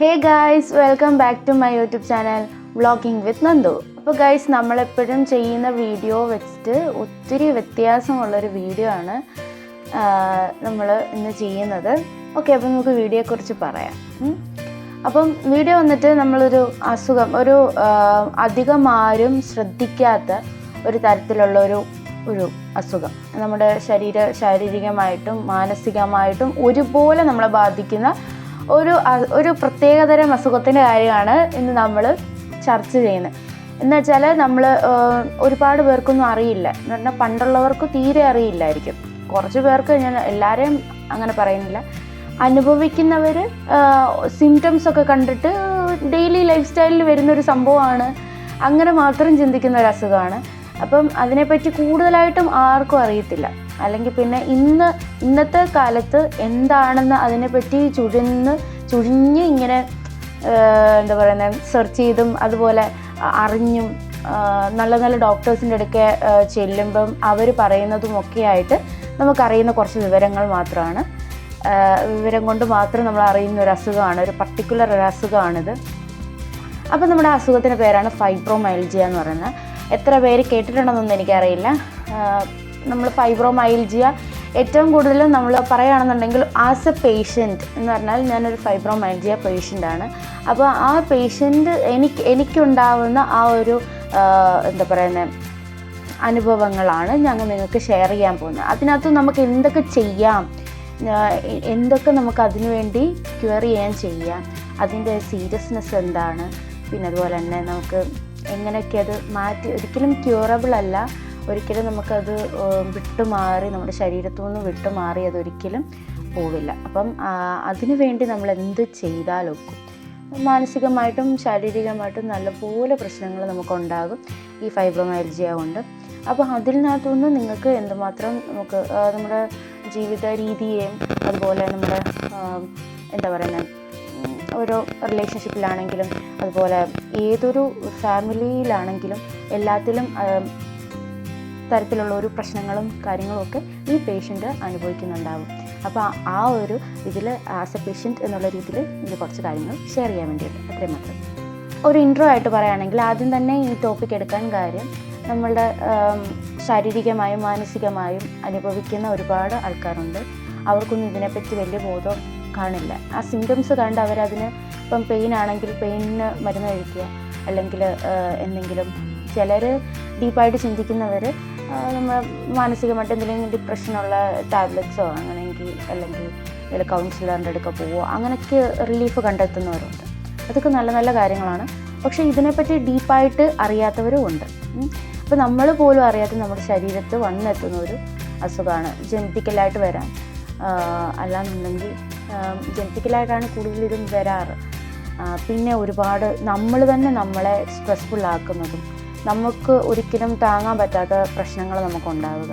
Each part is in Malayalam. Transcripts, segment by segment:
Hey guys welcome back to my YouTube channel vlogging with Nandu അപ്പോൾ ഗായ്സ് നമ്മളെപ്പോഴും ചെയ്യുന്ന വീഡിയോ വെച്ചിട്ട് ഒത്തിരി വ്യത്യാസമുള്ളൊരു വീഡിയോ ആണ് നമ്മൾ ഇന്ന് ചെയ്യുന്നത്. ഓക്കെ അപ്പം നമുക്ക് വീഡിയോയെക്കുറിച്ച് പറയാം. അപ്പം വീഡിയോ വന്നിട്ട് നമ്മളൊരു അസുഖം ഒരു അധികം ആരും ശ്രദ്ധിക്കാത്ത ഒരു തരത്തിലുള്ള ഒരു ഒരു അസുഖം. നമ്മുടെ ശരീര ശാരീരികമായിട്ടും മാനസികമായിട്ടും ഒരുപോലെ നമ്മളെ ബാധിക്കുന്ന ഒരു ഒരു പ്രത്യേകതരം അസുഖത്തിന്റെ കാര്യമാണ് ഇന്ന് നമ്മൾ ചർച്ച ചെയ്യുന്നത്. എന്ന് വെച്ചാൽ നമ്മൾ ഒരുപാട് പേർക്കൊന്നും അറിയില്ല. എന്ന് പറഞ്ഞാൽ പണ്ടുള്ളവർക്ക് തീരെ അറിയില്ലായിരിക്കും. കുറച്ച് പേർക്ക് ഞാൻ എല്ലാവരെയും അങ്ങനെ പറയുന്നില്ല. അനുഭവിക്കുന്നവർ സിംറ്റംസ് ഒക്കെ കണ്ടിട്ട് ഡെയിലി ലൈഫ് സ്റ്റൈലിൽ വരുന്നൊരു സംഭവമാണ്. അങ്ങനെ മാത്രം ചിന്തിക്കുന്ന ഒരു അസുഖമാണ് അപ്പം അതിനെപ്പറ്റി കൂടുതലായിട്ടും ആർക്കും അറിയത്തില്ല. അല്ലെങ്കിൽ പിന്നെ ഇന്ന് ഇന്നത്തെ കാലത്ത് എന്താണെന്ന് അതിനെപ്പറ്റി ചുഴിന്ന് ചുഴിഞ്ഞ് ഇങ്ങനെ എന്താ പറയുന്നത് സെർച്ച് ചെയ്തും അതുപോലെ അറിഞ്ഞും നല്ല നല്ല ഡോക്ടേഴ്സിന്റെ അടുക്കെ ചെല്ലുമ്പം അവർ പറയുന്നതും ഒക്കെ ആയിട്ട് നമുക്കറിയുന്ന കുറച്ച് വിവരങ്ങൾ മാത്രമാണ്. വിവരം കൊണ്ട് മാത്രം നമ്മൾ അറിയുന്ന ഒരു അസുഖമാണ് ഒരു പർട്ടിക്കുലർ ഒരു അസുഖമാണിത്. അപ്പോൾ നമ്മുടെ അസുഖത്തിന്റെ പേരാണ് ഫൈബ്രോമൈൽജിയ എന്ന് പറയുന്നത്. എത്ര പേര് കേട്ടിട്ടുണ്ടെന്നൊന്നും എനിക്കറിയില്ല. നമ്മൾ ഫൈബ്രോമൈൽജിയ ഏറ്റവും കൂടുതൽ നമ്മൾ പറയുകയാണെന്നുണ്ടെങ്കിൽ ആസ് എ പേഷ്യന്റ് എന്ന് പറഞ്ഞാൽ ഞാനൊരു ഫൈബ്രോമൈൽജിയ പേഷ്യന്റാണ് അപ്പോൾ ആ പേഷ്യന്റ് എനിക്ക് എനിക്കുണ്ടാവുന്ന ആ ഒരു എന്താ പറയുന്നത് അനുഭവങ്ങളാണ് ഞങ്ങൾ നിങ്ങൾക്ക് ഷെയർ ചെയ്യാൻ പോകുന്നത്. അതിനകത്ത് നമുക്ക് എന്തൊക്കെ ചെയ്യാം എന്തൊക്കെ നമുക്ക് അതിനുവേണ്ടി ക്യൂർ ചെയ്യാൻ ചെയ്യാം അതിന്റെ സീരിയസ്നെസ് എന്താണ് പിന്നെ അതുപോലെ തന്നെ നമുക്ക് എങ്ങനെയൊക്കെ അത് മാറ്റി ഒരിക്കലും ക്യൂറബിൾ അല്ല ഒരിക്കലും നമുക്കത് വിട്ടുമാറി നമ്മുടെ ശരീരത്തു നിന്ന് വിട്ടുമാറി അതൊരിക്കലും പോവില്ല. അപ്പം അതിനു വേണ്ടി നമ്മൾ എന്ത് ചെയ്താലൊക്കും. മാനസികമായിട്ടും ശാരീരികമായിട്ടും നല്ലപോലെ പ്രശ്നങ്ങൾ നമുക്കുണ്ടാകും. ഈ ഫൈബ്രോമൈൽജിയ കൊണ്ട്. അപ്പോൾ അതിൽ അതിനകത്തുനിന്ന് നിങ്ങൾക്ക് എന്തുമാത്രം നമുക്ക് നമ്മുടെ ജീവിത രീതിയെയും അതുപോലെ നമ്മുടെ എന്താ പറയുന്നത് ഓരോ റിലേഷൻഷിപ്പിലാണെങ്കിലും അതുപോലെ ഏതൊരു ഫാമിലിയിലാണെങ്കിലും എല്ലാത്തിലും തരത്തിലുള്ള ഒരു പ്രശ്നങ്ങളും കാര്യങ്ങളും ഒക്കെ ഈ പേഷ്യന്റ് അനുഭവിക്കുന്നുണ്ടാവും. അപ്പോൾ ആ- ഒരു ഇതിൽ ആസ് എ പേഷ്യന്റ് എന്നുള്ള രീതിയിൽ ഇത് കുറച്ച് കാര്യങ്ങൾ ഷെയർ ചെയ്യാൻ വേണ്ടിയിട്ട് അത്രയും മാത്രം. ഒരു ഇൻട്രോ ആയിട്ട് പറയുകയാണെങ്കിൽ ആദ്യം തന്നെ ഈ ടോപ്പിക് എടുക്കാൻ കാര്യം നമ്മളുടെ ശാരീരികമായും മാനസികമായും അനുഭവിക്കുന്ന ഒരുപാട് ആൾക്കാരുണ്ട്. അവർക്കൊന്നും ഇതിനെപ്പറ്റി വലിയ ബോധം കാണില്ല. ആ സിംറ്റംസ് കണ്ട് അവരതിന് ഇപ്പം പെയിൻ ആണെങ്കിൽ പെയിനിന് മരുന്ന് കഴിക്കുക. അല്ലെങ്കിൽ എന്തെങ്കിലും ചിലർ ഡീപ്പായിട്ട് ചിന്തിക്കുന്നവർ നമ്മൾ മാനസികമായിട്ട് എന്തെങ്കിലും ഡിപ്രഷനുള്ള ടാബ്ലറ്റ്സോ അങ്ങനെയെങ്കിൽ അല്ലെങ്കിൽ വല്ല കൗൺസിലറിന്റെ അടുക്ക പോവോ അങ്ങനെയൊക്കെ റിലീഫ് കണ്ടെത്തുന്നവരുണ്ട്. അതൊക്കെ നല്ല നല്ല കാര്യങ്ങളാണ്. പക്ഷേ ഇതിനെപ്പറ്റി ഡീപ്പായിട്ട് അറിയാത്തവരും ഉണ്ട്. അപ്പോൾ നമ്മൾ പോലും അറിയാത്ത നമ്മുടെ ശരീരത്ത് വന്നെത്തുന്ന ഒരു അസുഖമാണ് ജനറ്റിക്കലായിട്ട് വരാൻ. അല്ലാന്നുണ്ടെങ്കിൽ ജനറ്റിക്കലായിട്ടാണ് കൂടുതലിതും വരാറ്. പിന്നെ ഒരുപാട് നമ്മൾ തന്നെ നമ്മളെ സ്ട്രെസ്ഫുൾ ആക്കുന്നതും നമുക്ക് ഒരിക്കലും താങ്ങാൻ പറ്റാത്ത പ്രശ്നങ്ങൾ നമുക്കുണ്ടാവുക.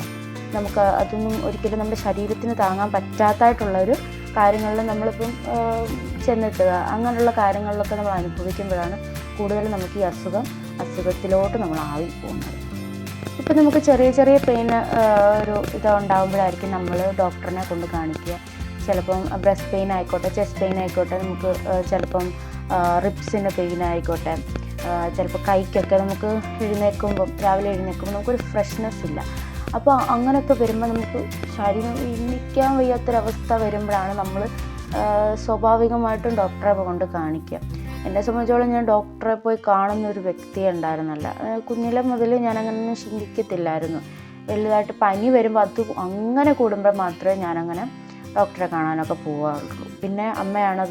നമുക്ക് അതൊന്നും ഒരിക്കലും നമ്മുടെ ശരീരത്തിന് താങ്ങാൻ പറ്റാത്തതായിട്ടുള്ളൊരു കാര്യങ്ങളിൽ നമ്മളിപ്പം ചെന്നെത്തുക. അങ്ങനെയുള്ള കാര്യങ്ങളിലൊക്കെ നമ്മൾ അനുഭവിക്കുമ്പോഴാണ് കൂടുതൽ നമുക്ക് ഈ അസുഖം അസുഖത്തിലോട്ട് നമ്മൾ ആയി പോകുന്നത് ഇപ്പം നമുക്ക് ചെറിയ ചെറിയ പെയിൻ ഒരു ഇത് ഉണ്ടാകുമ്പോഴായിരിക്കും നമ്മൾ ഡോക്ടറിനെ കൊണ്ട് കാണിക്കുക. ചിലപ്പം ബ്രസ്റ്റ് പെയിൻ ആയിക്കോട്ടെ ചെസ്റ്റ് പെയിൻ ആയിക്കോട്ടെ നമുക്ക് ചിലപ്പം റിപ്സിന്റെ പെയിൻ ആയിക്കോട്ടെ ചിലപ്പോൾ കൈക്കൊക്കെ നമുക്ക് എഴുന്നേൽക്കുമ്പം രാവിലെ എഴുന്നേൽക്കുമ്പോൾ നമുക്കൊരു ഫ്രഷ്നെസ് ഇല്ല. അപ്പോൾ അങ്ങനെയൊക്കെ വരുമ്പോൾ നമുക്ക് ശരീരം എണ്ണിക്കാൻ വയ്യാത്തൊരവസ്ഥ വരുമ്പോഴാണ് നമ്മൾ സ്വാഭാവികമായിട്ടും ഡോക്ടറെ കൊണ്ട് കാണിക്കുക. എന്നെ സംബന്ധിച്ചോളം ഞാൻ ഡോക്ടറെ പോയി കാണുന്ന ഒരു വ്യക്തി ഉണ്ടായിരുന്നല്ല കുഞ്ഞിലെ മുതൽ ഞാനങ്ങനെ ചിന്തിക്കത്തില്ലായിരുന്നു. വലുതായിട്ട് പനി വരുമ്പോൾ അത് അങ്ങനെ കൂടുമ്പോൾ മാത്രമേ ഞാനങ്ങനെ ഡോക്ടറെ കാണാനൊക്കെ പോവാറുള്ളൂ. പിന്നെ അമ്മയാണ്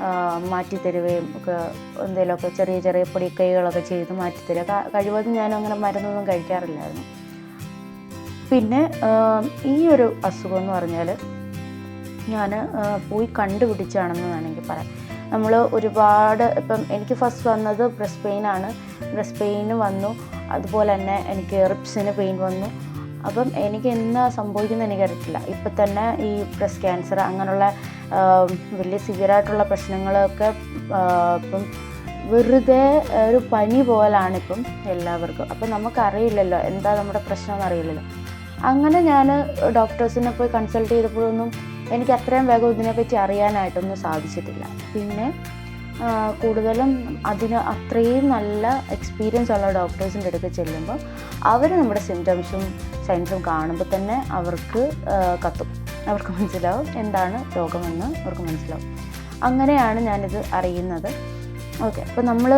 അതെല്ലാം മാറ്റി തരുകയും ഒക്കെ എന്തെങ്കിലുമൊക്കെ ചെറിയ ചെറിയ പൊടിക്കൈകളൊക്കെ ചെയ്ത് മാറ്റിത്തരിക. കഴിവതും ഞാൻ അങ്ങനെ മരുന്നൊന്നും കഴിക്കാറില്ലായിരുന്നു. പിന്നെ ഈ ഒരു അസുഖം എന്ന് പറഞ്ഞാൽ ഞാൻ പോയി കണ്ടുപിടിച്ചാണെന്ന് വേണമെങ്കിൽ പറയാം. നമ്മൾ ഒരുപാട് ഇപ്പം എനിക്ക് ഫസ്റ്റ് വന്നത് ബ്രസ്റ്റ് പെയിനാണ്. ബ്രസ്റ്റ് പെയിന് വന്നു. അതുപോലെ തന്നെ എനിക്ക് റിപ്സിന് പെയിൻ വന്നു. അപ്പം എനിക്ക് എന്നാ സംഭവിക്കുന്നത് എനിക്കറിയത്തില്ല. ഇപ്പം തന്നെ ഈ ബ്രസ്റ്റ് ക്യാൻസർ അങ്ങനെയുള്ള വലിയ സിവിയറായിട്ടുള്ള പ്രശ്നങ്ങളൊക്കെ ഇപ്പം വെറുതെ ഒരു പനി പോലാണിപ്പം എല്ലാവർക്കും. അപ്പം നമുക്കറിയില്ലല്ലോ എന്താ നമ്മുടെ പ്രശ്നം എന്നറിയില്ലല്ലോ. അങ്ങനെ ഞാൻ ഡോക്ടേഴ്സിനെ പോയി കൺസൾട്ട് ചെയ്തപ്പോഴൊന്നും എനിക്ക് അത്രയും വേഗം ഇതിനെപ്പറ്റി അറിയാനായിട്ടൊന്നും സാധിച്ചിട്ടില്ല. പിന്നെ കൂടുതലും അതിന് അത്രയും നല്ല എക്സ്പീരിയൻസ് ഉള്ള ഡോക്ടേഴ്സിന്റെ അടുത്ത് ചെല്ലുമ്പോൾ അവർ നമ്മുടെ സിംറ്റംസും സൈൻസും കാണുമ്പോൾ തന്നെ അവർക്ക് കത്തും. അവർക്ക് മനസ്സിലാവും എന്താണ് രോഗമെന്ന് അവർക്ക് മനസ്സിലാവും. അങ്ങനെയാണ് ഞാനിത് അറിയുന്നത്. ഓക്കെ അപ്പോൾ നമ്മൾ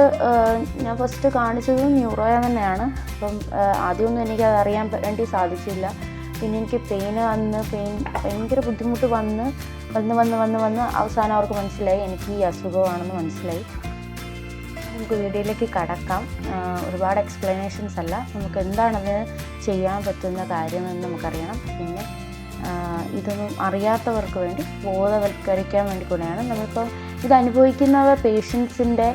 ഞാൻ ഫസ്റ്റ് കാണിച്ചത് ന്യൂറോയ തന്നെയാണ്. അപ്പം ആദ്യമൊന്നും എനിക്കത് അറിയാൻ വേണ്ടി സാധിച്ചില്ല. പിന്നെ എനിക്ക് പെയിൻ വന്ന് പെയിൻ ഭയങ്കര ബുദ്ധിമുട്ട് വന്ന് വന്ന് വന്ന് വന്ന് വന്ന് അവസാനം അവർക്ക് മനസ്സിലായി എനിക്ക് ഈ അസുഖമാണെന്ന് മനസ്സിലായി. നമുക്ക് വീഡിയോയിലേക്ക് കടക്കാം. ഒരുപാട് എക്സ്പ്ലനേഷൻസ് അല്ല. നമുക്ക് എന്താണത് ചെയ്യാൻ പറ്റുന്ന കാര്യമെന്ന് നമുക്കറിയണം. പിന്നെ ഇതൊന്നും അറിയാത്തവർക്ക് വേണ്ടി ബോധവൽക്കരിക്കാൻ വേണ്ടി കൂടെയാണ് നമ്മളിപ്പോൾ ഇത് അനുഭവിക്കുന്നവർ പേഷ്യൻസിന്റെ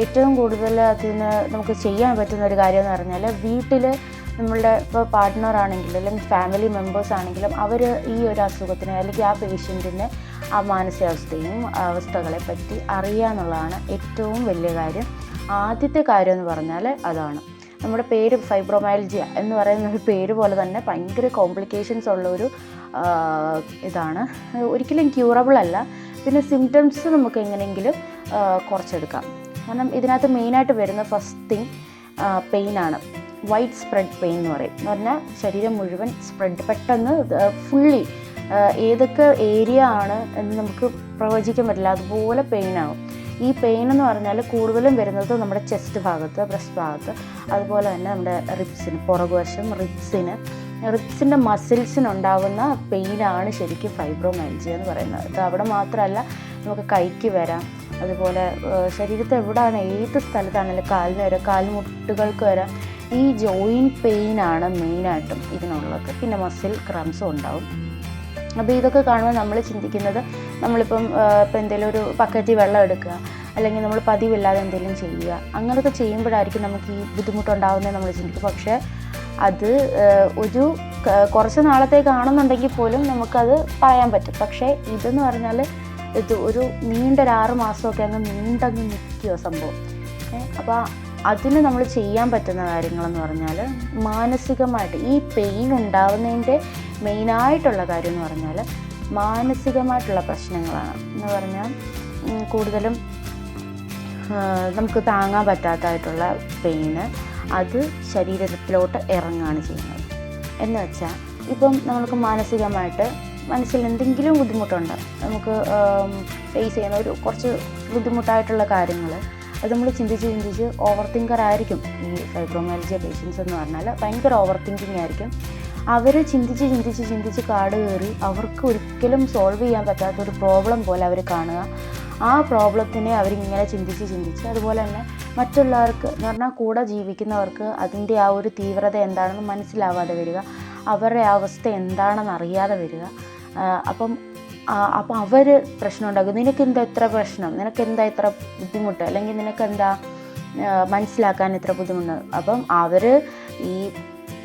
ഏറ്റവും കൂടുതൽ അതിന് നമുക്ക് ചെയ്യാൻ പറ്റുന്ന ഒരു കാര്യം എന്ന് പറഞ്ഞാൽ വീട്ടിൽ നമ്മളുടെ ഇപ്പോൾ പാർട്ട്ണർ ആണെങ്കിലും അല്ലെങ്കിൽ ഫാമിലി മെമ്പേഴ്സ് ആണെങ്കിലും അവർ ഈ ഒരു അസുഖത്തിന് അല്ലെങ്കിൽ ആ പേഷ്യന്റിന്റെ ആ മാനസികാവസ്ഥയും അവസ്ഥകളെ പറ്റി അറിയുക എന്നുള്ളതാണ് ഏറ്റവും വലിയ കാര്യം. ആദ്യത്തെ കാര്യം എന്ന് പറഞ്ഞാൽ അതാണ്. നമ്മുടെ പേര് ഫൈബ്രോമൈൽജിയ എന്ന് പറയുന്ന ഒരു പേര് പോലെ തന്നെ ഭയങ്കര കോംപ്ലിക്കേഷൻസ് ഉള്ള ഒരു ഇതാണ്. ഒരിക്കലും ക്യൂറബിൾ അല്ല. പിന്നെ സിംറ്റംസ് നമുക്ക് എങ്ങനെയെങ്കിലും കുറച്ചെടുക്കാം. കാരണം ഇതിനകത്ത് മെയിനായിട്ട് വരുന്ന ഫസ്റ്റ് തിങ് പെയിനാണ് വൈറ്റ് സ്പ്രെഡ് പെയിൻ എന്ന് പറയും. എന്ന് പറഞ്ഞാൽ ശരീരം മുഴുവൻ സ്പ്രെഡ് പെട്ടെന്ന് ഫുള്ളി ഏതൊക്കെ ഏരിയ ആണ് എന്ന് നമുക്ക് പ്രവചിക്കാൻ പറ്റില്ല. അതുപോലെ പെയിനാകും ഈ പെയിൻ എന്ന് പറഞ്ഞാൽ കൂടുതലും വരുന്നത് നമ്മുടെ ചെസ്റ്റ് ഭാഗത്ത് ബ്രസ്റ്റ് ഭാഗത്ത്. അതുപോലെ തന്നെ നമ്മുടെ റിബ്സിന് പുറകുവശം റിബ്സിന് റിബ്സിന്റെ മസിൽസിനുണ്ടാകുന്ന പെയിനാണ് ശരിക്കും ഫൈബ്രോമൈൽജിയ എന്ന് പറയുന്നത്. അത് അവിടെ മാത്രമല്ല നമുക്ക് കൈക്ക് വരാം. അതുപോലെ ശരീരത്തെ എവിടെയാണ് ഏത് സ്ഥലത്താണെങ്കിലും കാലിന് വരാം. കാൽമുട്ടുകൾക്ക് വരാം. ഈ ജോയിന്റ് പെയിൻ ആണ് മെയിനായിട്ടും ഇതിനുള്ളത്. പിന്നെ മസിൽ ക്രംസും ഉണ്ടാവും. അപ്പോൾ ഇതൊക്കെ കാണുമ്പോൾ നമ്മൾ ചിന്തിക്കുന്നത് നമ്മളിപ്പം ഇപ്പം എന്തെങ്കിലും ഒരു പക്കറ്റിൽ വെള്ളം എടുക്കുക അല്ലെങ്കിൽ നമ്മൾ പതിവില്ലാതെ എന്തെങ്കിലും ചെയ്യുക. അങ്ങനെയൊക്കെ ചെയ്യുമ്പോഴായിരിക്കും നമുക്ക് ഈ ബുദ്ധിമുട്ടുണ്ടാകുന്നത് നമ്മൾ ചിന്തിക്കും. പക്ഷേ അത് ഒരു കുറച്ച് നാളത്തേക്കാണെന്നുണ്ടെങ്കിൽ പോലും നമുക്കത് പറയാൻ പറ്റും. പക്ഷേ ഇതെന്ന് പറഞ്ഞാൽ ഇത് ഒരു നീണ്ട ഒരു ആറ് മാസമൊക്കെ അങ്ങ് നീണ്ടങ്ങ് നിൽക്കുക സംഭവം. അപ്പോൾ അതിന് നമ്മൾ ചെയ്യാൻ പറ്റുന്ന കാര്യങ്ങളെന്ന് പറഞ്ഞാൽ മാനസികമായിട്ട് ഈ പെയിൻ ഉണ്ടാവുന്നതിന്റെ മെയിനായിട്ടുള്ള കാര്യം എന്ന് പറഞ്ഞാൽ മാനസികമായിട്ടുള്ള പ്രശ്നങ്ങളാണ്. എന്ന് പറഞ്ഞാൽ കൂടുതലും നമുക്ക് താങ്ങാൻ പറ്റാത്തതായിട്ടുള്ള പെയിന് അത് ശരീരത്തിലോട്ട് ഇറങ്ങുകയാണ് ചെയ്യുന്നത്. എന്ന് വെച്ചാൽ ഇപ്പം നമുക്ക് മാനസികമായിട്ട് മനസ്സിൽ എന്തെങ്കിലും ബുദ്ധിമുട്ടുണ്ട്. നമുക്ക് ഫേസ് ചെയ്യുന്ന ഒരു കുറച്ച് ബുദ്ധിമുട്ടായിട്ടുള്ള കാര്യങ്ങൾ അത് നമ്മൾ ചിന്തിച്ച് ചിന്തിച്ച് ഓവർ തിങ്കർ ആയിരിക്കും ഈ ഫൈബ്രോമാലജിയ പേഷ്യൻസ് എന്ന് പറഞ്ഞാൽ ഭയങ്കര ഓവർ തിങ്കിങ് ആയിരിക്കും. അവർ ചിന്തിച്ച് ചിന്തിച്ച് ചിന്തിച്ച് കാട് കയറി അവർക്ക് ഒരിക്കലും സോൾവ് ചെയ്യാൻ പറ്റാത്ത ഒരു പ്രോബ്ലം പോലെ അവർ കാണുക. ആ പ്രോബ്ലത്തിനെ അവരിങ്ങനെ ചിന്തിച്ച് ചിന്തിച്ച് അതുപോലെ തന്നെ മറ്റുള്ളവർക്ക് എന്ന് പറഞ്ഞാൽ കൂടെ ജീവിക്കുന്നവർക്ക് അതിന്റെ ആ ഒരു തീവ്രത എന്താണെന്ന് മനസ്സിലാവാതെ വരിക. അവരുടെ അവസ്ഥ എന്താണെന്ന് അറിയാതെ വരിക. അപ്പം ആ, അപ്പം അവർ പ്രശ്നം ഉണ്ടാക്കും. നിനക്ക് എന്താ ഇത്ര പ്രശ്നം? നിനക്ക് എന്താ ഇത്ര ബുദ്ധിമുട്ട്? അല്ലെങ്കിൽ നിനക്ക് എന്താ മനസ്സിലാക്കാൻ ഇത്ര ബുദ്ധിമുട്ട്? അപ്പം അവർ ഈ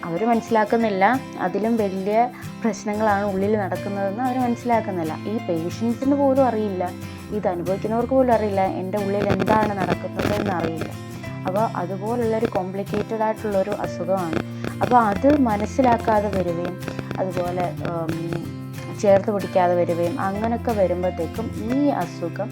അവർ മനസ്സിലാക്കുന്നില്ല. അതിലും വലിയ പ്രശ്നങ്ങളാണ് ഉള്ളിൽ നടക്കുന്നതെന്ന് അവർ മനസ്സിലാക്കുന്നില്ല. ഈ പേഷ്യൻസിന് പോലും അറിയില്ല. ഇത് അനുഭവിക്കുന്നവർക്ക് പോലും അറിയില്ല. എന്റെ ഉള്ളിൽ എന്താണ് നടക്കുന്നത് എന്ന് അറിയില്ല. അപ്പോൾ അതുപോലുള്ളൊരു കോംപ്ലിക്കേറ്റഡ് ആയിട്ടുള്ളൊരു അസുഖമാണ്. അപ്പോൾ അത് മനസ്സിലാക്കാതെ വരികയും അതുപോലെ ചേർത്ത് പിടിക്കാതെ വരികയും അങ്ങനെയൊക്കെ വരുമ്പോഴത്തേക്കും ഈ അസുഖം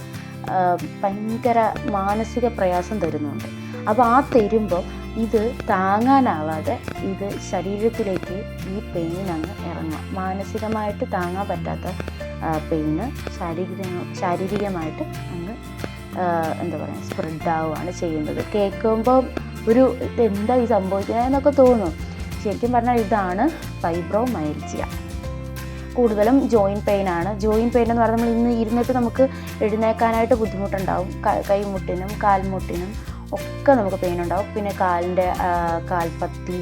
ഭയങ്കര മാനസിക പ്രയാസം തരുന്നുണ്ട്. അപ്പോൾ ആ തരുമ്പോൾ ഇത് താങ്ങാനാവാതെ ഇത് ശരീരത്തിലേക്ക് ഈ പെയിൻ അങ്ങ് ഇറങ്ങുക. മാനസികമായിട്ട് താങ്ങാൻ പറ്റാത്ത പെയിന് ശാരീരിക ശാരീരികമായിട്ട് അങ്ങ് എന്താ പറയുക സ്പ്രെഡ് ആവുകയാണ് ചെയ്യുന്നത്. കേൾക്കുമ്പോൾ ഒരു എന്താ ഈ സംഭവിക്കുന്നത് എന്നൊക്കെ തോന്നും. ശരിക്കും പറഞ്ഞാൽ ഇതാണ് ഫൈബ്രോമൈൽജിയ കൂടുതലും ജോയിന്റ് പെയിൻ ആണ്. ജോയിന്റ് പെയിൻ എന്ന് പറഞ്ഞാൽ നമ്മൾ ഇന്ന് ഇരുന്നിട്ട് നമുക്ക് എഴുന്നേക്കാനായിട്ട് ബുദ്ധിമുട്ടുണ്ടാവും. കൈമുട്ടിനും കാൽമുട്ടിനും ഒക്കെ നമുക്ക് പെയിൻ ഉണ്ടാവും. പിന്നെ കാലിന്റെ കാൽപ്പത്തി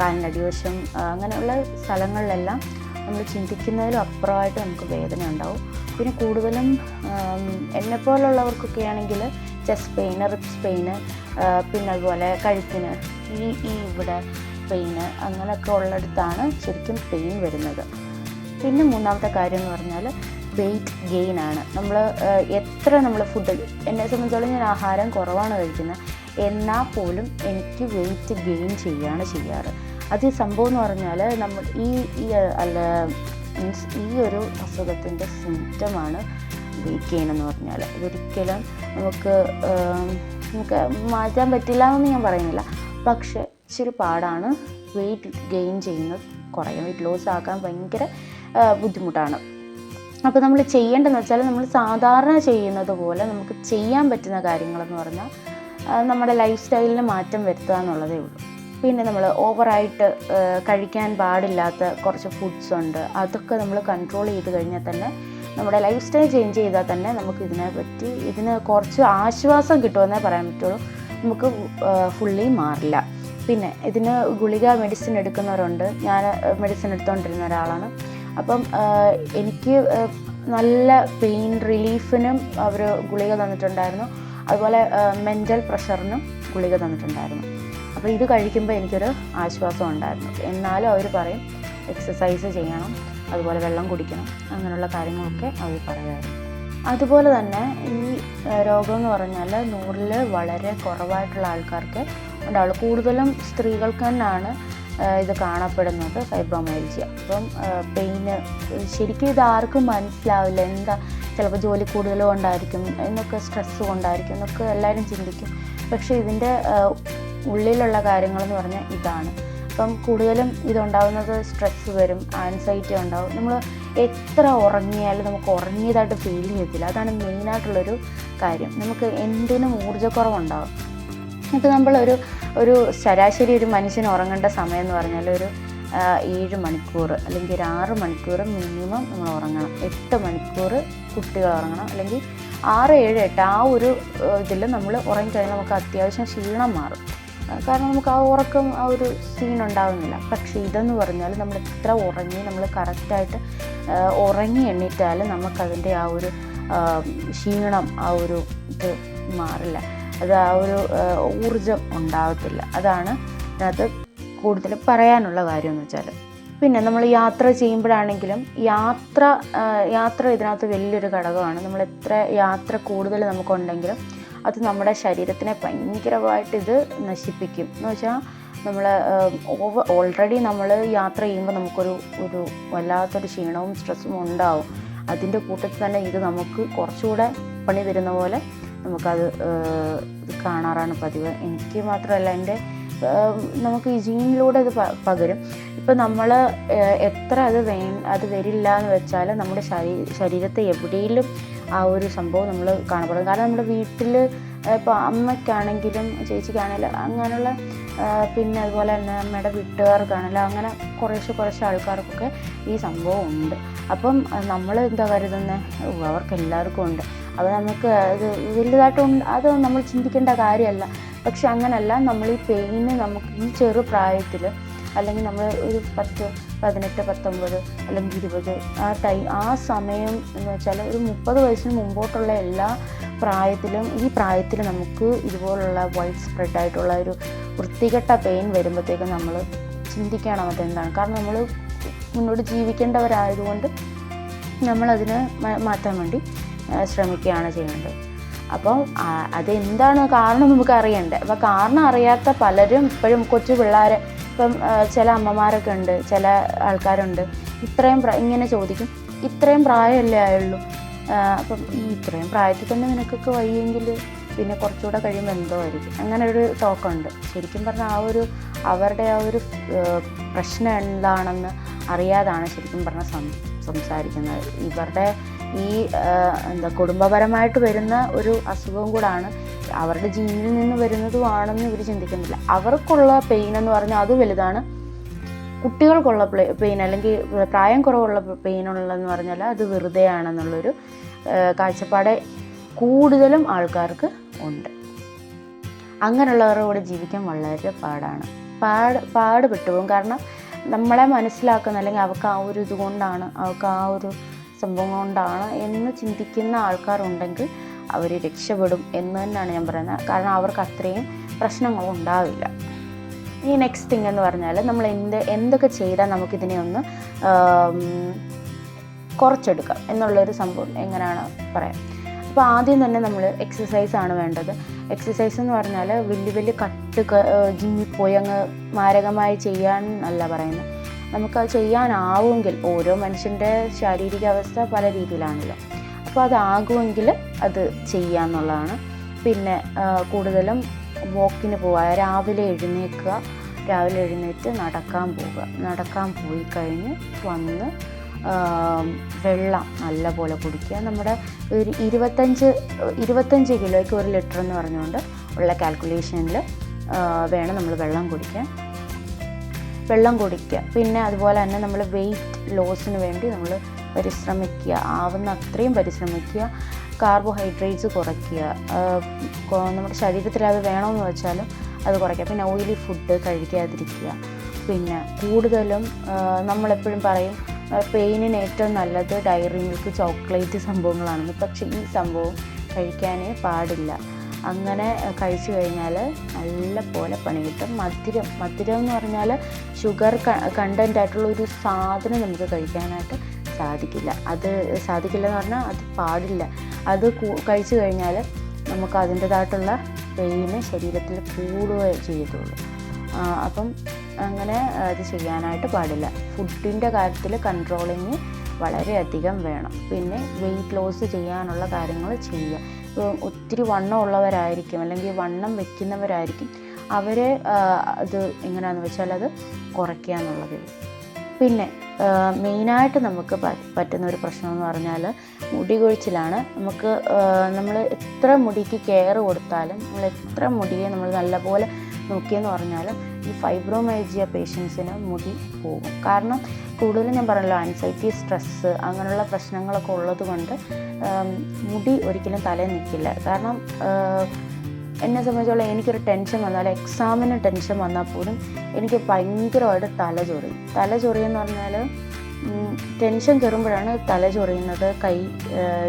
കാലിന്റെ അടിവശം അങ്ങനെയുള്ള സ്ഥലങ്ങളിലെല്ലാം നമ്മൾ ചിന്തിക്കുന്നതിലും അപ്പുറമായിട്ട് നമുക്ക് വേദന ഉണ്ടാവും. പിന്നെ കൂടുതലും എന്നെപ്പോലുള്ളവർക്കൊക്കെ ആണെങ്കിൽ ചെസ്റ്റ് പെയിന് റിപ്സ് പെയിന് പിന്നെ അതുപോലെ കഴുത്തിന് ഈ ഈ ഇവിടെ പെയിന് അങ്ങനെയൊക്കെ ഉള്ളിടത്താണ് ശരിക്കും പെയിൻ വരുന്നത്. പിന്നെ മൂന്നാമത്തെ കാര്യം എന്ന് പറഞ്ഞാൽ വെയിറ്റ് ഗെയിൻ ആണ്. നമ്മൾ എത്ര നമ്മൾ ഫുഡ് എന്നെ സംബന്ധിച്ചോളം ഞാൻ ആഹാരം കുറവാണ് കഴിക്കുന്നത്. എന്നാൽ പോലും എനിക്ക് വെയിറ്റ് ഗെയിൻ ചെയ്യുകയാണ് ചെയ്യാറ്. അത് സംഭവം എന്ന് പറഞ്ഞാൽ നമ്മൾ ഈ ഈ അല്ല മീൻസ് ഈ ഒരു അസുഖത്തിന്റെ സിംറ്റമാണ് വെയിറ്റ് ഗെയിൻ എന്ന് പറഞ്ഞാൽ ഇതൊരിക്കലും നമുക്ക് നമുക്ക് മാറ്റാൻ പറ്റില്ല എന്ന് ഞാൻ പറയുന്നില്ല. പക്ഷേ ഇച്ചിരി പാടാണ് വെയിറ്റ് ഗെയിൻ ചെയ്യുന്നത്. കുറയും വെയിറ്റ് ലോസ് ആക്കാൻ ഭയങ്കര ബുദ്ധിമുട്ടാണ്. അപ്പോൾ നമ്മൾ ചെയ്യേണ്ടതെന്ന് വെച്ചാൽ നമ്മൾ സാധാരണ ചെയ്യുന്നത് പോലെ നമുക്ക് ചെയ്യാൻ പറ്റുന്ന കാര്യങ്ങളെന്ന് പറഞ്ഞാൽ നമ്മുടെ ലൈഫ് സ്റ്റൈലിന് മാറ്റം വരുത്തുക എന്നുള്ളതേ ഉള്ളൂ. പിന്നെ നമ്മൾ ഓവറായിട്ട് കഴിക്കാൻ പാടില്ലാത്ത കുറച്ച് ഫുഡ്സ് ഉണ്ട്. അതൊക്കെ നമ്മൾ കൺട്രോൾ ചെയ്ത് കഴിഞ്ഞാൽ തന്നെ നമ്മുടെ ലൈഫ് സ്റ്റൈൽ ചേഞ്ച് ചെയ്താൽ തന്നെ നമുക്ക് ഇതിനെ പറ്റി ഇതിന് കുറച്ച് ആശ്വാസം കിട്ടുമെന്നേ പറയാൻ പറ്റുള്ളൂ. നമുക്ക് ഫുള്ളി മാറില്ല. പിന്നെ ഇതിന് ഗുളിക മെഡിസിൻ എടുക്കുന്നവരുണ്ട്. ഞാൻ മെഡിസിൻ എടുത്തുകൊണ്ടിരുന്ന ഒരാളാണ്. അപ്പം എനിക്ക് നല്ല പെയിൻ റിലീഫിനും അവർ ഗുളിക തന്നിട്ടുണ്ടായിരുന്നു. അതുപോലെ മെന്റൽ പ്രഷറിനും ഗുളിക തന്നിട്ടുണ്ടായിരുന്നു. അപ്പോൾ ഇത് കഴിക്കുമ്പോൾ എനിക്കൊരു ആശ്വാസം ഉണ്ടായിരുന്നു. എന്നാലും അവർ പറയും എക്സസൈസ് ചെയ്യണം അതുപോലെ വെള്ളം കുടിക്കണം അങ്ങനെയുള്ള കാര്യങ്ങളൊക്കെ അവർ പറയുമായിരുന്നു അതുപോലെ തന്നെ ഈ രോഗം എന്ന് പറഞ്ഞാൽ നൂറിൽ വളരെ കുറവായിട്ടുള്ള ആൾക്കാർക്ക് ഉണ്ടാവുള്ളൂ. കൂടുതലും സ്ത്രീകൾക്ക് തന്നെയാണ് ഇത് കാണപ്പെടുന്നത് ഫൈബ്രോമൈൽജിയ. അപ്പം പെയിന് ശരിക്കും ഇത് ആർക്കും മനസ്സിലാവില്ല. എന്താ ചിലപ്പോൾ ജോലി കൂടുതൽ കൊണ്ടായിരിക്കും എന്നൊക്കെ സ്ട്രെസ്സ് കൊണ്ടായിരിക്കും എന്നൊക്കെ എല്ലാവരും ചിന്തിക്കും. പക്ഷേ ഇതിന്റെ ഉള്ളിലുള്ള കാര്യങ്ങളെന്ന് പറഞ്ഞാൽ ഇതാണ്. അപ്പം കൂടുതലും ഇതുണ്ടാവുന്നത് സ്ട്രെസ്സ് വരും ആൻസൈറ്റി ഉണ്ടാവും. നമ്മൾ എത്ര ഉറങ്ങിയാലും നമുക്ക് ഉറങ്ങിയതായിട്ട് ഫീൽ ചെയ്യത്തില്ല. അതാണ് മെയിനായിട്ടുള്ളൊരു കാര്യം. നമുക്ക് എന്തിനും ഊർജക്കുറവുണ്ടാവും. എന്നിട്ട് നമ്മളൊരു ഒരു ശരാശരി ഒരു മനുഷ്യൻ ഉറങ്ങേണ്ട സമയം എന്ന് പറഞ്ഞാൽ ഒരു ഏഴ് മണിക്കൂർ അല്ലെങ്കിൽ ഒരു ആറ് മണിക്കൂർ മിനിമം നമ്മൾ ഉറങ്ങണം. എട്ട് മണിക്കൂർ കുട്ടികൾ ഉറങ്ങണം. അല്ലെങ്കിൽ ആറ് ഏഴ് എട്ട് ആ ഒരു ഇതിൽ നമ്മൾ ഉറങ്ങിക്കഴിഞ്ഞാൽ നമുക്ക് അത്യാവശ്യം ക്ഷീണം മാറും. കാരണം നമുക്ക് ആ ഉറക്കം ആ ഒരു സീൻ ഉണ്ടാകുന്നില്ല പക്ഷേ ഇതെന്ന് പറഞ്ഞാൽ നമ്മൾ എത്ര ഉറങ്ങി നമ്മൾ കറക്റ്റായിട്ട് ഉറങ്ങി എണ്ണീറ്റാൽ നമുക്കതിന്റെ ആ ഒരു ക്ഷീണം ആ ഒരു ഇത് മാറില്ല. അത് ആ ഒരു ഊർജം ഉണ്ടാകത്തില്ല അതാണ് ഇതിനകത്ത് കൂടുതൽ പറയാനുള്ള കാര്യം എന്ന് വെച്ചാൽ പിന്നെ നമ്മൾ യാത്ര ചെയ്യുമ്പോഴാണെങ്കിലും യാത്ര യാത്ര ഇതിനകത്ത് വലിയൊരു ഘടകമാണ്. നമ്മൾ എത്ര യാത്ര കൂടുതൽ നമുക്കുണ്ടെങ്കിലും അത് നമ്മുടെ ശരീരത്തിനെ ഭയങ്കരമായിട്ട് ഇത് നശിപ്പിക്കും. എന്ന് വെച്ചാൽ നമ്മൾ ഓവർ ഓൾറെഡി നമ്മൾ യാത്ര ചെയ്യുമ്പോൾ നമുക്കൊരു ഒരു വല്ലാത്തൊരു ക്ഷീണവും സ്ട്രെസ്സും ഉണ്ടാവും. അതിന്റെ കൂട്ടത്തിൽ തന്നെ ഇത് നമുക്ക് കുറച്ചുകൂടെ പണി തരുന്ന പോലെ നമുക്കത് കാണാറാണ് പതിവ്. എനിക്ക് മാത്രമല്ല എന്റെ നമുക്ക് ഈ ജീനിലൂടെ അത് പകരും. ഇപ്പം നമ്മൾ എത്ര അത് വേ അത് വരില്ല എന്ന് വെച്ചാൽ നമ്മുടെ ശരീ ശരീരത്തെ എവിടെയെങ്കിലും ആ ഒരു സംഭവം നമ്മൾ കാണപ്പെടും. കാരണം നമ്മുടെ വീട്ടിൽ ഇപ്പോൾ അമ്മയ്ക്കാണെങ്കിലും ചേച്ചിക്കാണെങ്കിലും അങ്ങനെയുള്ള പിന്നെ അതുപോലെ തന്നെ അമ്മയുടെ വീട്ടുകാർക്കാണെങ്കിലും അങ്ങനെ കുറേശ്ശെ കുറച്ച് ആൾക്കാർക്കൊക്കെ ഈ സംഭവം ഉണ്ട്. അപ്പം നമ്മൾ എന്താ കരുതുന്നത് അവർക്ക് എല്ലാവർക്കും ഉണ്ട്. അപ്പോൾ നമുക്ക് അത് വലുതായിട്ട് അത് നമ്മൾ ചിന്തിക്കേണ്ട കാര്യമല്ല. പക്ഷെ അങ്ങനല്ല. നമ്മൾ ഈ പെയിന് നമുക്ക് ഈ ചെറു പ്രായത്തിൽ അല്ലെങ്കിൽ നമ്മൾ ഒരു പത്ത് പതിനെട്ട് പത്തൊമ്പത് അല്ലെങ്കിൽ ഇരുപത് ആ ടൈം ആ സമയം എന്ന് വെച്ചാൽ ഒരു മുപ്പത് വയസ്സിന് മുമ്പോട്ടുള്ള എല്ലാ പ്രായത്തിലും ഈ പ്രായത്തിൽ നമുക്ക് ഇതുപോലുള്ള വൈഡ് സ്പ്രെഡ് ആയിട്ടുള്ള ഒരു വൃത്തികെട്ട പെയിൻ വരുമ്പോഴത്തേക്കും നമ്മൾ ചിന്തിക്കണം അതെന്താണ്. കാരണം നമ്മൾ മുന്നോട്ട് ജീവിക്കേണ്ടവരായതുകൊണ്ട് നമ്മളതിനെ മാറ്റാൻ വേണ്ടി ശ്രമിക്കുകയാണ് ചെയ്യേണ്ടത് അപ്പം അതെന്താണ് കാരണം നമുക്ക് അറിയണ്ടേ. അപ്പം കാരണം അറിയാത്ത പലരും ഇപ്പോഴും കൊച്ചു പിള്ളേരെ ഇപ്പം ചില അമ്മമാരൊക്കെ ഉണ്ട് ചില ആൾക്കാരുണ്ട്. ഇത്രയും ഇങ്ങനെ ചോദിക്കും ഇത്രയും പ്രായമല്ലേ ആയുള്ളൂ? അപ്പം ഈ ഇത്രയും പ്രായത്തിൽ തന്നെ നിനക്കൊക്കെ വയ്യെങ്കിൽ പിന്നെ കുറച്ചുകൂടെ കഴിയുമ്പോൾ എന്തോ ആയിരിക്കും. അങ്ങനെ ഒരു ടോക്കുണ്ട് ശരിക്കും പറഞ്ഞാൽ ആ ഒരു അവരുടെ ആ ഒരു പ്രശ്നം എന്താണെന്ന് അറിയാതാണ് ശരിക്കും പറഞ്ഞാൽ സംസാരിക്കുന്നത്. ഇവരുടെ ഈ എന്താ കുടുംബപരമായിട്ട് വരുന്ന ഒരു അസുഖം കൂടാണ്. അവരുടെ ജീനിൽ നിന്ന് വരുന്നതുമാണെന്ന് ഇവർ ചിന്തിക്കുന്നില്ല. അവർക്കുള്ള പെയിൻ എന്ന് പറഞ്ഞാൽ അത് വലുതാണ്. കുട്ടികൾക്കുള്ള പെയിൻ അല്ലെങ്കിൽ പ്രായം കുറവുള്ള പെയിൻ ഉള്ളതെന്ന് പറഞ്ഞാൽ അത് വെറുതെ ആണെന്നുള്ളൊരു കാഴ്ചപ്പാട് കൂടുതലും ആൾക്കാർക്ക് ഉണ്ട്. അങ്ങനെയുള്ളവരുടെ കൂടെ ജീവിക്കാൻ വളരെ പാടാണ്. പാട് പാട് പെട്ടുപോകും കാരണം നമ്മളെ മനസ്സിലാക്കുന്ന അല്ലെങ്കിൽ അവർക്ക് ആ ഒരു ഇതുകൊണ്ടാണ് അവർക്ക് ആ ഒരു സംഭവം കൊണ്ടാണ് എന്ന് ചിന്തിക്കുന്ന ആൾക്കാരുണ്ടെങ്കിൽ അവർ രക്ഷപ്പെടും എന്ന് തന്നെയാണ് ഞാൻ പറയുന്നത്. കാരണം അവർക്ക് അത്രയും പ്രശ്നങ്ങൾ ഉണ്ടാവില്ല. ഈ നെക്സ്റ്റ് തിങ് എന്ന് പറഞ്ഞാൽ നമ്മൾ എന്ത് എന്തൊക്കെ ചെയ്താൽ നമുക്കിതിനെ ഒന്ന് കുറച്ചെടുക്കാം എന്നുള്ളൊരു സംഭവം എങ്ങനെയാണ് പറയാം. അപ്പോൾ ആദ്യം തന്നെ നമ്മൾ എക്സസൈസ് ആണ് വേണ്ടത്. എക്സസൈസ് എന്ന് പറഞ്ഞാൽ വലിയ വലിയ കട്ട് ജിമ്മിൽ പോയി അങ്ങ് മാരകമായി ചെയ്യാൻ അല്ല പറയുന്നത്. നമുക്കത് ചെയ്യാനാവുമെങ്കിൽ ഓരോ മനുഷ്യന്റെ ശാരീരിക അവസ്ഥ പല രീതിയിലാണല്ലോ. അപ്പോൾ അതാകുമെങ്കിൽ അത് ചെയ്യാന്നുള്ളതാണ്. പിന്നെ കൂടുതലും വോക്കിന് പോവുക രാവിലെ എഴുന്നേൽക്കുക രാവിലെ എഴുന്നേറ്റ് നടക്കാൻ പോവുക. നടക്കാൻ പോയി കഴിഞ്ഞ് വന്ന് വെള്ളം നല്ലപോലെ കുടിക്കുക. നമ്മുടെ ഒരു ഇരുപത്തഞ്ച് ഇരുപത്തഞ്ച് കിലോയ്ക്ക് ഒരു ലിറ്റർ എന്ന് പറഞ്ഞുകൊണ്ട് ഉള്ള കാൽക്കുലേഷനിൽ വേണം നമ്മൾ വെള്ളം കുടിക്കാൻ. വെള്ളം കുടിക്കുക. പിന്നെ അതുപോലെ തന്നെ നമ്മൾ വെയിറ്റ് ലോസിന് വേണ്ടി നമ്മൾ പരിശ്രമിക്കുക. ആവുന്ന അത്രയും പരിശ്രമിക്കുക. കാർബോഹൈഡ്രേറ്റ്സ് കുറയ്ക്കുക. നമ്മുടെ ശരീരത്തിൽ അത് വേണമെന്ന് വെച്ചാലും അത് കുറയ്ക്കുക. പിന്നെ ഓയിലി ഫുഡ് കഴിക്കാതിരിക്കുക. പിന്നെ കൂടുതലും നമ്മളെപ്പോഴും പറയും പെയിനിന് ഏറ്റവും നല്ലത് ഡയറി മിൽക്ക് ചോക്ലേറ്റ് സംഭവങ്ങളാണെന്ന് പക്ഷേ ഈ സംഭവം കഴിക്കാനേ പാടില്ല. അങ്ങനെ കഴിച്ചു കഴിഞ്ഞാൽ നല്ല പോലെ പണി കിട്ടും. മധുരം മധുരം എന്ന് പറഞ്ഞാൽ ഷുഗർ കണ്ടന്റ് ആയിട്ടുള്ള ഒരു സാധനം നമുക്ക് കഴിക്കാനായിട്ട് സാധിക്കില്ല. അത് സാധിക്കില്ല എന്ന് പറഞ്ഞാൽ അത് പാടില്ല. അത് കഴിച്ചു കഴിഞ്ഞാൽ നമുക്ക് അതിന്റെതായിട്ടുള്ള പെയിന് ശരീരത്തിൽ കൂടുകയേ ചെയ്യത്തുള്ളൂ. അപ്പം അങ്ങനെ അത് ചെയ്യാനായിട്ട് പാടില്ല. ഫുഡിന്റെ കാര്യത്തിൽ കൺട്രോളിങ് വളരെയധികം വേണം. പിന്നെ വെയിറ്റ് ലോസ് ചെയ്യാനുള്ള കാര്യങ്ങൾ ചെയ്യുക ഒത്തിരി വണ്ണം ഉള്ളവരായിരിക്കും അല്ലെങ്കിൽ വണ്ണം വെക്കുന്നവരായിരിക്കും. അവരെ അത് എങ്ങനെയാണെന്ന് വെച്ചാൽ അത് കുറയ്ക്കുക എന്നുള്ളതേ. പിന്നെ മെയിനായിട്ട് നമുക്ക് പറ്റുന്ന ഒരു പ്രശ്നം എന്ന് പറഞ്ഞാൽ മുടി കൊഴിച്ചിലാണ്. നമുക്ക് നമ്മൾ എത്ര മുടിക്ക് കെയർ കൊടുത്താലും നമ്മൾ എത്ര മുടിയെ നമ്മൾ നല്ലപോലെ നോക്കിയെന്ന് പറഞ്ഞാലും ഈ ഫൈബ്രോമൈജിയ പേഷ്യൻസിന് മുടി പോകും. കാരണം കൂടുതലും ഞാൻ പറഞ്ഞല്ലോ ആൻസൈറ്റി സ്ട്രെസ്സ് അങ്ങനെയുള്ള പ്രശ്നങ്ങളൊക്കെ ഉള്ളത് കൊണ്ട് മുടി ഒരിക്കലും തലയിൽ നിൽക്കില്ല. കാരണം എന്നെ സംബന്ധിച്ചോളം എനിക്കൊരു ടെൻഷൻ വന്നാൽ എക്സാമിന് ടെൻഷൻ വന്നാൽ പോലും എനിക്ക് ഭയങ്കരമായിട്ട് തല ചൊറിയും. തല പറഞ്ഞാൽ ടെൻഷൻ കയറുമ്പോഴാണ് തല ചൊറിയുന്നത് കൈ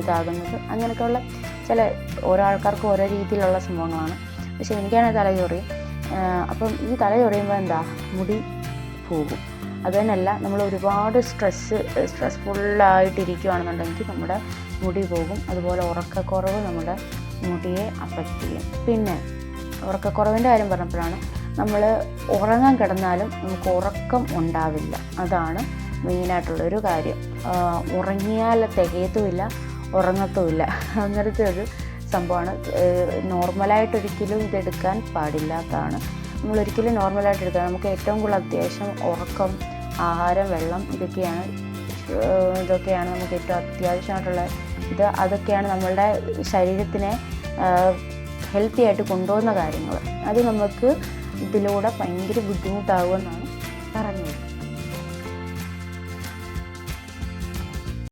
ഇതാകുന്നത്. അങ്ങനെയൊക്കെയുള്ള ചില ഓരോ ആൾക്കാർക്ക് ഓരോ രീതിയിലുള്ള സംഭവങ്ങളാണ്. പക്ഷേ എനിക്കാണ് തല അപ്പം ഈ തല ചൊറിയുമ്പോൾ എന്താ? മുടി പോകും. അത് തന്നെയല്ല നമ്മൾ ഒരുപാട് സ്ട്രെസ്സ് സ്ട്രെസ്ഫുള്ളായിട്ടിരിക്കുകയാണെന്നുണ്ടെങ്കിൽ നമ്മുടെ മുടി പോകും. അതുപോലെ ഉറക്കക്കുറവ് നമ്മുടെ മുടിയെ അഫക്റ്റ് ചെയ്യും. പിന്നെ ഉറക്കക്കുറവിന്റെ കാര്യം പറഞ്ഞപ്പോഴാണ് നമ്മൾ ഉറങ്ങാൻ കിടന്നാലും നമുക്ക് ഉറക്കം ഉണ്ടാവില്ല. അതാണ് മെയിനായിട്ടുള്ളൊരു കാര്യം. ഉറങ്ങിയാൽ തികയത്തുമില്ല ഉറങ്ങത്തുമില്ല. അങ്ങനത്തെ ഒരു സംഭവമാണ്. നോർമലായിട്ടൊരിക്കലും ഇതെടുക്കാൻ പാടില്ലാത്തതാണ്. നമ്മളൊരിക്കലും നോർമലായിട്ട് എടുക്കുക നമുക്ക് ഏറ്റവും കൂടുതൽ അത്യാവശ്യം ഉറക്കം ആഹാരം വെള്ളം ഇതൊക്കെയാണ് ഇതൊക്കെയാണ് നമുക്ക് ഏറ്റവും അത്യാവശ്യമായിട്ടുള്ള ഇത്. അതൊക്കെയാണ് നമ്മളുടെ ശരീരത്തിനെ ഹെൽത്തി ആയിട്ട് കൊണ്ടുപോകുന്ന കാര്യങ്ങൾ. അത് നമുക്ക് ഇതിലൂടെ ഭയങ്കര ബുദ്ധിമുട്ടാകുമെന്നാണ് പറഞ്ഞത്.